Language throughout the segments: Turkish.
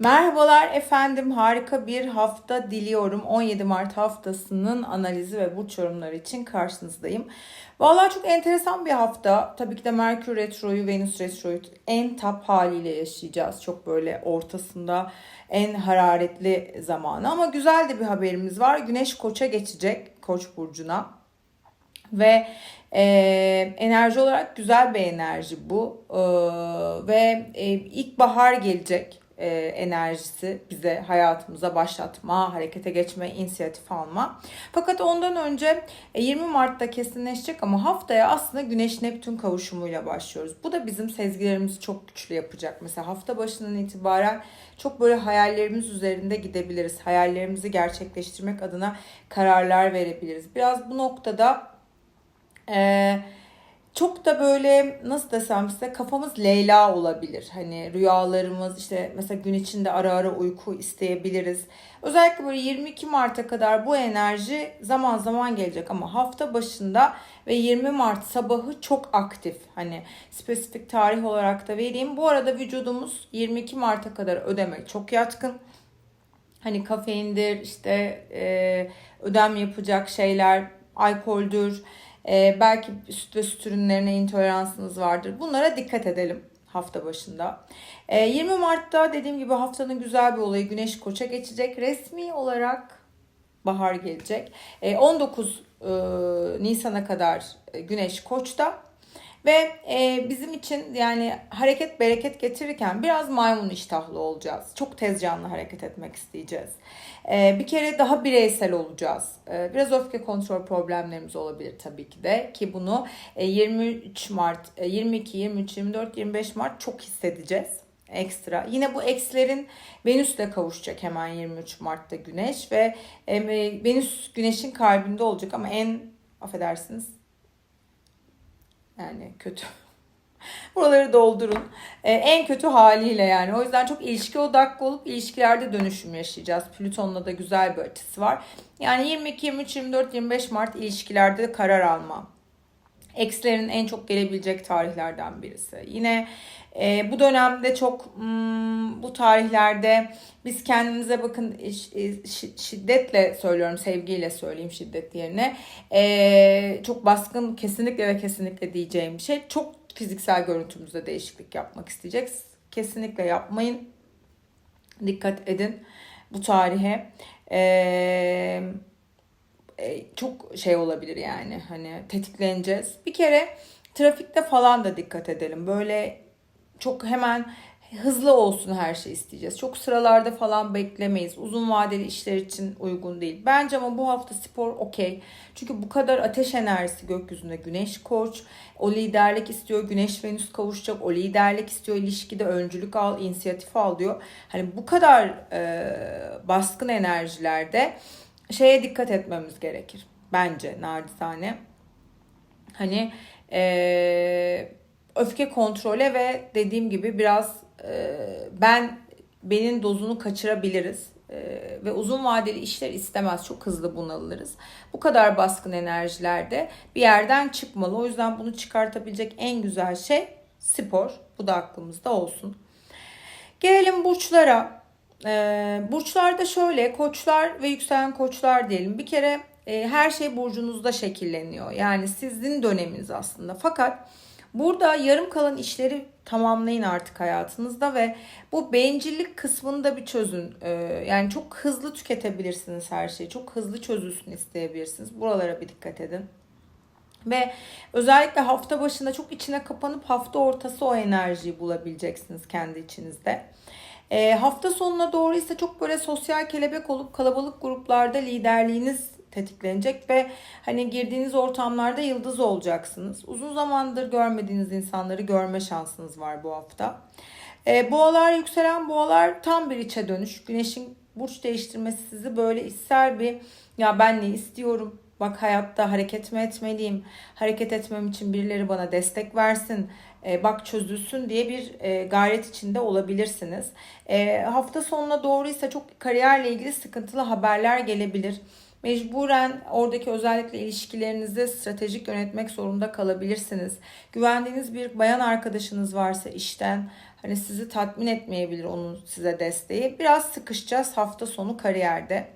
Merhabalar efendim harika bir hafta diliyorum. 17 Mart haftasının analizi ve burç yorumları için karşınızdayım. Vallahi çok enteresan bir hafta. Tabii ki de Merkür Retro'yu, Venüs Retro'yu en tap haliyle yaşayacağız. Çok böyle ortasında en hararetli zamanı. Ama güzel de bir haberimiz var. Güneş Koç'a geçecek, Koç burcuna. Ve e, enerji olarak güzel bir enerji bu. E, ve e, ilkbahar gelecek e, enerjisi bize hayatımıza başlatma, harekete geçme, inisiyatif alma. Fakat ondan önce e, 20 Mart'ta kesinleşecek ama haftaya aslında Güneş Neptün kavuşumuyla başlıyoruz. Bu da bizim sezgilerimizi çok güçlü yapacak. Mesela hafta başından itibaren çok böyle hayallerimiz üzerinde gidebiliriz. Hayallerimizi gerçekleştirmek adına kararlar verebiliriz. Biraz bu noktada eee çok da böyle nasıl desem size kafamız Leyla olabilir. Hani rüyalarımız işte mesela gün içinde ara ara uyku isteyebiliriz. Özellikle böyle 22 Mart'a kadar bu enerji zaman zaman gelecek ama hafta başında ve 20 Mart sabahı çok aktif. Hani spesifik tarih olarak da vereyim. Bu arada vücudumuz 22 Mart'a kadar ödeme çok yatkın. Hani kafeindir, işte e, ödem yapacak şeyler, alkoldür, ee, belki süt ve süt ürünlerine intoleransınız vardır. Bunlara dikkat edelim hafta başında. Ee, 20 Mart'ta dediğim gibi haftanın güzel bir olayı Güneş Koç'a geçecek. Resmi olarak bahar gelecek. Ee, 19 e, Nisan'a kadar e, Güneş Koç'ta. Ve e, bizim için yani hareket bereket getirirken biraz maymun iştahlı olacağız. Çok tez canlı hareket etmek isteyeceğiz. E, bir kere daha bireysel olacağız. E, biraz öfke kontrol problemlerimiz olabilir tabii ki de. Ki bunu e, 23 Mart, e, 22, 23, 24, 25 Mart çok hissedeceğiz ekstra. Yine bu ekslerin Venüs'le kavuşacak hemen 23 Mart'ta Güneş ve e, Venüs Güneş'in kalbinde olacak ama en affedersiniz yani kötü. Buraları doldurun. Ee, en kötü haliyle yani. O yüzden çok ilişki odaklı olup ilişkilerde dönüşüm yaşayacağız. Plüton'la da güzel bir açısı var. Yani 22, 23, 24, 25 Mart ilişkilerde karar alma. Ekslerin en çok gelebilecek tarihlerden birisi. Yine e, bu dönemde çok hmm, bu tarihlerde biz kendimize bakın şiddetle söylüyorum, sevgiyle söyleyeyim şiddet yerine. E, çok baskın kesinlikle ve kesinlikle diyeceğim bir şey. Çok fiziksel görüntümüzde değişiklik yapmak isteyeceğiz. Kesinlikle yapmayın. Dikkat edin bu tarihe. Eee çok şey olabilir yani hani tetikleneceğiz. Bir kere trafikte falan da dikkat edelim. Böyle çok hemen hızlı olsun her şey isteyeceğiz. Çok sıralarda falan beklemeyiz. Uzun vadeli işler için uygun değil. Bence ama bu hafta spor okey. Çünkü bu kadar ateş enerjisi gökyüzünde güneş koç. O liderlik istiyor. Güneş Venüs kavuşacak. O liderlik istiyor. ilişkide öncülük al, inisiyatif al diyor. Hani bu kadar e, baskın enerjilerde şeye dikkat etmemiz gerekir. Bence nardizane. Hani eee öfke kontrole ve dediğim gibi biraz e, ben benim dozunu kaçırabiliriz e, ve uzun vadeli işler istemez. Çok hızlı bunalırız. Bu kadar baskın enerjilerde bir yerden çıkmalı. O yüzden bunu çıkartabilecek en güzel şey spor. Bu da aklımızda olsun. Gelelim burçlara. E, burçlarda şöyle koçlar ve yükselen koçlar diyelim. Bir kere e, her şey burcunuzda şekilleniyor. Yani sizin döneminiz aslında. Fakat Burada yarım kalan işleri tamamlayın artık hayatınızda ve bu bencillik kısmını da bir çözün. Ee, yani çok hızlı tüketebilirsiniz her şeyi. Çok hızlı çözülsün isteyebilirsiniz. Buralara bir dikkat edin. Ve özellikle hafta başında çok içine kapanıp hafta ortası o enerjiyi bulabileceksiniz kendi içinizde. E, hafta sonuna doğru ise çok böyle sosyal kelebek olup kalabalık gruplarda liderliğiniz tetiklenecek ve hani girdiğiniz ortamlarda yıldız olacaksınız. Uzun zamandır görmediğiniz insanları görme şansınız var bu hafta. E, boğalar yükselen boğalar tam bir içe dönüş. Güneşin burç değiştirmesi sizi böyle içsel bir ya ben ne istiyorum? Bak hayatta hareket mi etmeliyim? Hareket etmem için birileri bana destek versin. E, bak çözülsün diye bir e, gayret içinde olabilirsiniz. E, hafta sonuna doğru ise çok kariyerle ilgili sıkıntılı haberler gelebilir Mecburen oradaki özellikle ilişkilerinizi stratejik yönetmek zorunda kalabilirsiniz. Güvendiğiniz bir bayan arkadaşınız varsa işten hani sizi tatmin etmeyebilir onun size desteği. Biraz sıkışacağız hafta sonu kariyerde.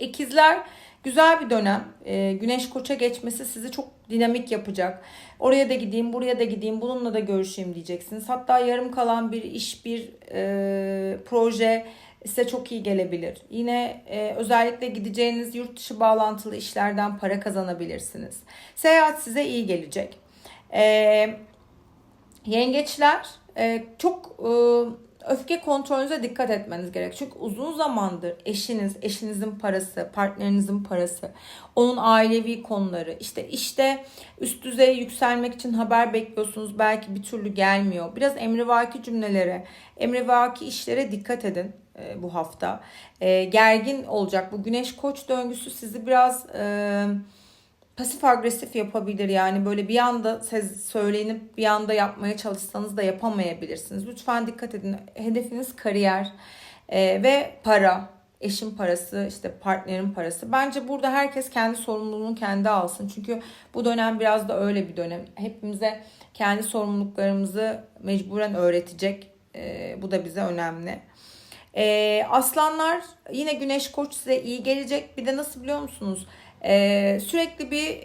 İkizler güzel bir dönem. Ee, güneş koça geçmesi sizi çok dinamik yapacak. Oraya da gideyim, buraya da gideyim, bununla da görüşeyim diyeceksiniz. Hatta yarım kalan bir iş, bir e, proje size çok iyi gelebilir. Yine e, özellikle gideceğiniz yurt dışı bağlantılı işlerden para kazanabilirsiniz. Seyahat size iyi gelecek. E, yengeçler e, çok e, öfke kontrolünüze dikkat etmeniz gerek. Çünkü uzun zamandır eşiniz, eşinizin parası, partnerinizin parası, onun ailevi konuları, işte işte üst düzeye yükselmek için haber bekliyorsunuz belki bir türlü gelmiyor. Biraz emrivaki cümlelere, emrivaki işlere dikkat edin e, bu hafta. E, gergin olacak bu güneş koç döngüsü sizi biraz... E, pasif agresif yapabilir. Yani böyle bir anda siz söylenip bir anda yapmaya çalışsanız da yapamayabilirsiniz. Lütfen dikkat edin. Hedefiniz kariyer e, ve para. Eşin parası, işte partnerin parası. Bence burada herkes kendi sorumluluğunu kendi alsın. Çünkü bu dönem biraz da öyle bir dönem. Hepimize kendi sorumluluklarımızı mecburen öğretecek. E, bu da bize önemli. E, aslanlar yine güneş koç size iyi gelecek. Bir de nasıl biliyor musunuz? Ee, sürekli bir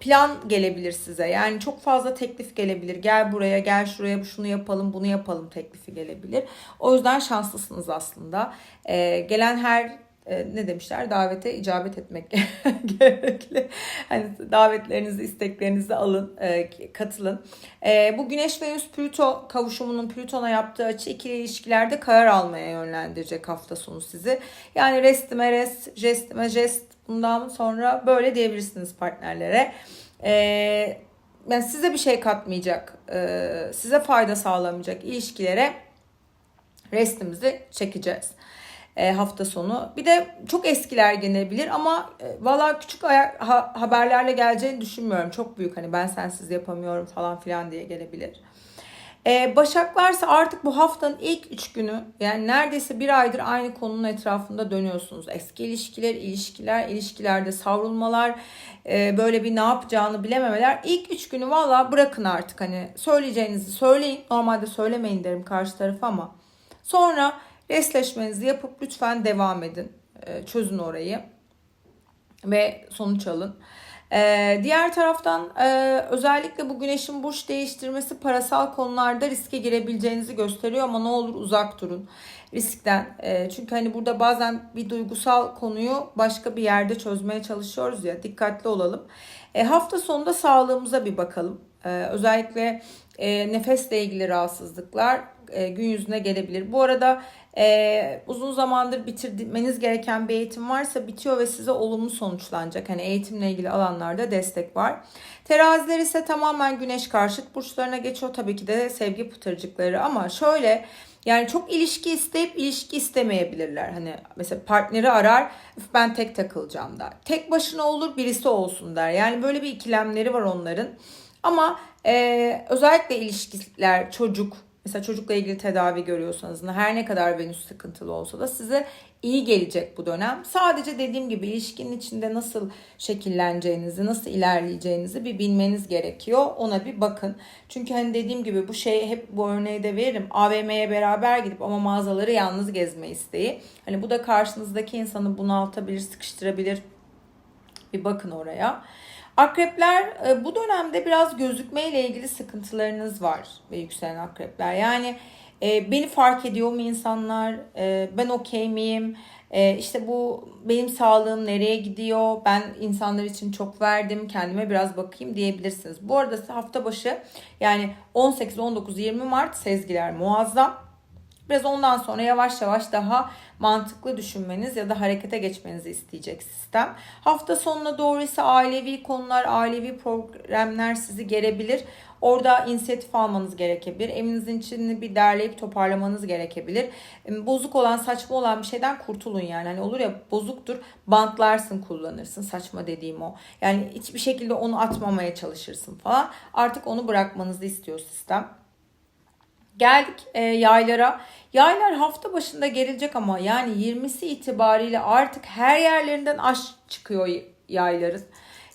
plan gelebilir size. Yani çok fazla teklif gelebilir. Gel buraya, gel şuraya, şunu yapalım, bunu yapalım teklifi gelebilir. O yüzden şanslısınız aslında. Ee, gelen her e, ne demişler davete icabet etmek gerekli. Hani davetlerinizi, isteklerinizi alın, e, katılın. E, bu Güneş Venüs Plüto kavuşumunun Plüton'a yaptığı açı ikili ilişkilerde karar almaya yönlendirecek hafta sonu sizi. Yani restime rest, jestime jest bundan sonra böyle diyebilirsiniz partnerlere. yani size bir şey katmayacak, size fayda sağlamayacak ilişkilere restimizi çekeceğiz e, hafta sonu. Bir de çok eskiler gelebilir ama e, valla küçük ayak, ha, haberlerle geleceğini düşünmüyorum. Çok büyük hani ben sensiz yapamıyorum falan filan diye gelebilir. E, Başaklarsa artık bu haftanın ilk üç günü yani neredeyse bir aydır aynı konunun etrafında dönüyorsunuz. Eski ilişkiler, ilişkiler, ilişkilerde savrulmalar, e, böyle bir ne yapacağını bilememeler. İlk üç günü valla bırakın artık hani söyleyeceğinizi söyleyin. Normalde söylemeyin derim karşı tarafa ama. Sonra Resleşmenizi yapıp lütfen devam edin. Ee, çözün orayı ve sonuç alın. Ee, diğer taraftan e, özellikle bu güneşin burç değiştirmesi parasal konularda riske girebileceğinizi gösteriyor ama ne olur uzak durun riskten. E, çünkü hani burada bazen bir duygusal konuyu başka bir yerde çözmeye çalışıyoruz ya dikkatli olalım. E, hafta sonunda sağlığımıza bir bakalım. E, özellikle e, nefesle ilgili rahatsızlıklar e, gün yüzüne gelebilir. Bu arada e, uzun zamandır bitirmeniz gereken bir eğitim varsa bitiyor ve size olumlu sonuçlanacak. Hani eğitimle ilgili alanlarda destek var. Teraziler ise tamamen güneş karşıt burçlarına geçiyor. Tabii ki de sevgi pıtırcıkları ama şöyle yani çok ilişki isteyip ilişki istemeyebilirler. Hani mesela partneri arar ben tek takılacağım der. Tek başına olur birisi olsun der. Yani böyle bir ikilemleri var onların. Ama e, özellikle ilişkiler, çocuk, Mesela çocukla ilgili tedavi görüyorsanız her ne kadar Venüs sıkıntılı olsa da size iyi gelecek bu dönem. Sadece dediğim gibi ilişkinin içinde nasıl şekilleneceğinizi, nasıl ilerleyeceğinizi bir bilmeniz gerekiyor. Ona bir bakın. Çünkü hani dediğim gibi bu şey hep bu örneği de veririm. AVM'ye beraber gidip ama mağazaları yalnız gezme isteği. Hani bu da karşınızdaki insanı bunaltabilir, sıkıştırabilir. Bir bakın oraya. Akrepler e, bu dönemde biraz gözükme ile ilgili sıkıntılarınız var ve yükselen akrepler. Yani e, beni fark ediyor mu insanlar? E, ben okey miyim? İşte bu benim sağlığım nereye gidiyor? Ben insanlar için çok verdim. Kendime biraz bakayım diyebilirsiniz. Bu arada hafta başı yani 18, 19, 20 Mart sezgiler muazzam. Biraz ondan sonra yavaş yavaş daha mantıklı düşünmeniz ya da harekete geçmenizi isteyecek sistem. Hafta sonuna doğru ise ailevi konular, ailevi problemler sizi gerebilir. Orada inisiyatif almanız gerekebilir. Evinizin içini bir derleyip toparlamanız gerekebilir. Bozuk olan, saçma olan bir şeyden kurtulun yani. Hani olur ya bozuktur, bantlarsın, kullanırsın. Saçma dediğim o. Yani hiçbir şekilde onu atmamaya çalışırsın falan. Artık onu bırakmanızı istiyor sistem. Geldik e, yaylara. Yaylar hafta başında gerilecek ama yani 20'si itibariyle artık her yerlerinden aş çıkıyor yayların.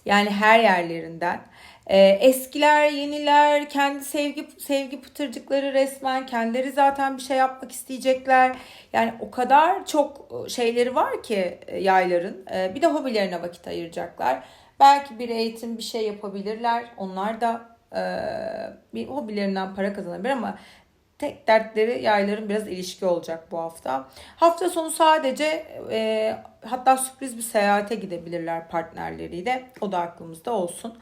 Yani her yerlerinden. E, eskiler, yeniler, kendi sevgi sevgi pıtırcıkları resmen kendileri zaten bir şey yapmak isteyecekler. Yani o kadar çok şeyleri var ki e, yayların. E, bir de hobilerine vakit ayıracaklar. Belki bir eğitim bir şey yapabilirler. Onlar da e, bir hobilerinden para kazanabilir ama tek dertleri yayların biraz ilişki olacak bu hafta. Hafta sonu sadece e, hatta sürpriz bir seyahate gidebilirler partnerleriyle. O da aklımızda olsun.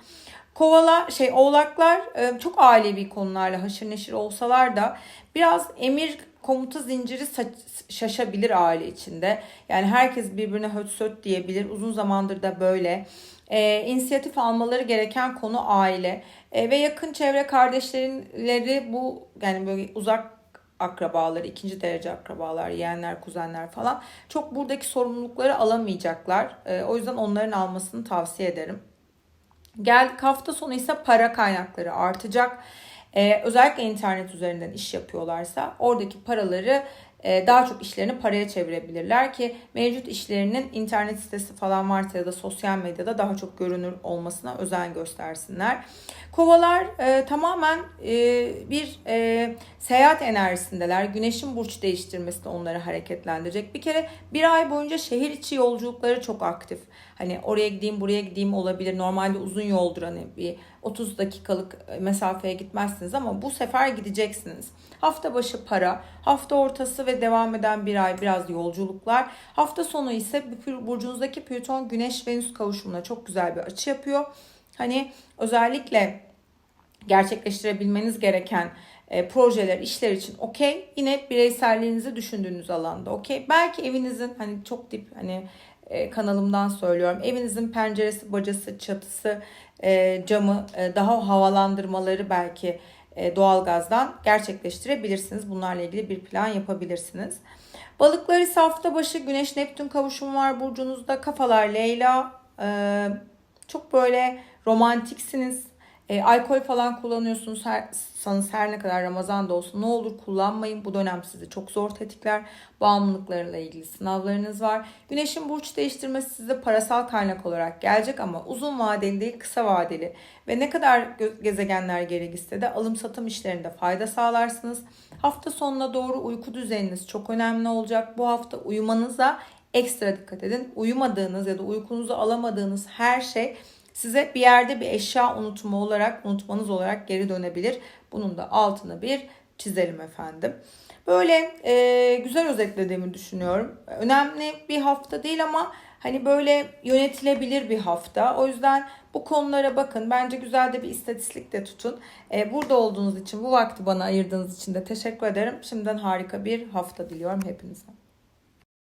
Kovalar şey oğlaklar e, çok ailevi konularla haşır neşir olsalar da biraz emir komuta zinciri şaşabilir aile içinde. Yani herkes birbirine höt söt diyebilir. Uzun zamandır da böyle. E, inisiyatif almaları gereken konu aile. E, ve yakın çevre kardeşleri bu yani böyle uzak akrabaları, ikinci derece akrabalar, yeğenler, kuzenler falan çok buradaki sorumlulukları alamayacaklar. E, o yüzden onların almasını tavsiye ederim. Geldik hafta sonu ise para kaynakları artacak. Ee, özellikle internet üzerinden iş yapıyorlarsa oradaki paraları e, daha çok işlerini paraya çevirebilirler ki mevcut işlerinin internet sitesi falan varsa ya da sosyal medyada daha çok görünür olmasına özen göstersinler. Kovalar e, tamamen e, bir e, seyahat enerjisindeler. Güneşin burç değiştirmesi de onları hareketlendirecek. Bir kere bir ay boyunca şehir içi yolculukları çok aktif. Hani oraya gideyim buraya gideyim olabilir. Normalde uzun yoldur hani bir 30 dakikalık mesafeye gitmezsiniz ama bu sefer gideceksiniz. Hafta başı para, hafta ortası ve devam eden bir ay biraz yolculuklar. Hafta sonu ise burcunuzdaki Plüton Güneş Venüs kavuşumuna çok güzel bir açı yapıyor. Hani özellikle gerçekleştirebilmeniz gereken e, projeler, işler için okey. Yine bireyselliğinizi düşündüğünüz alanda okey. Belki evinizin hani çok dip hani e, kanalımdan söylüyorum. Evinizin penceresi, bacası, çatısı, e, camı e, daha havalandırmaları belki e, doğalgazdan gerçekleştirebilirsiniz. Bunlarla ilgili bir plan yapabilirsiniz. Balıklar ise hafta başı Güneş Neptün kavuşumu var burcunuzda. Kafalar Leyla. E, çok böyle romantiksiniz. E, alkol falan kullanıyorsunuz her, sanız her ne kadar Ramazan da olsun ne olur kullanmayın. Bu dönem sizi çok zor tetikler. Bağımlılıklarla ilgili sınavlarınız var. Güneşin burç değiştirmesi size parasal kaynak olarak gelecek ama uzun vadeli değil kısa vadeli. Ve ne kadar gezegenler geri gitse de alım satım işlerinde fayda sağlarsınız. Hafta sonuna doğru uyku düzeniniz çok önemli olacak. Bu hafta uyumanıza ekstra dikkat edin. Uyumadığınız ya da uykunuzu alamadığınız her şey size bir yerde bir eşya unutumu olarak, unutmanız olarak geri dönebilir. Bunun da altını bir çizelim efendim. Böyle e, güzel özetlediğimi düşünüyorum. Önemli bir hafta değil ama hani böyle yönetilebilir bir hafta. O yüzden bu konulara bakın. Bence güzel de bir istatistik de tutun. E, burada olduğunuz için, bu vakti bana ayırdığınız için de teşekkür ederim. Şimdiden harika bir hafta diliyorum hepinize.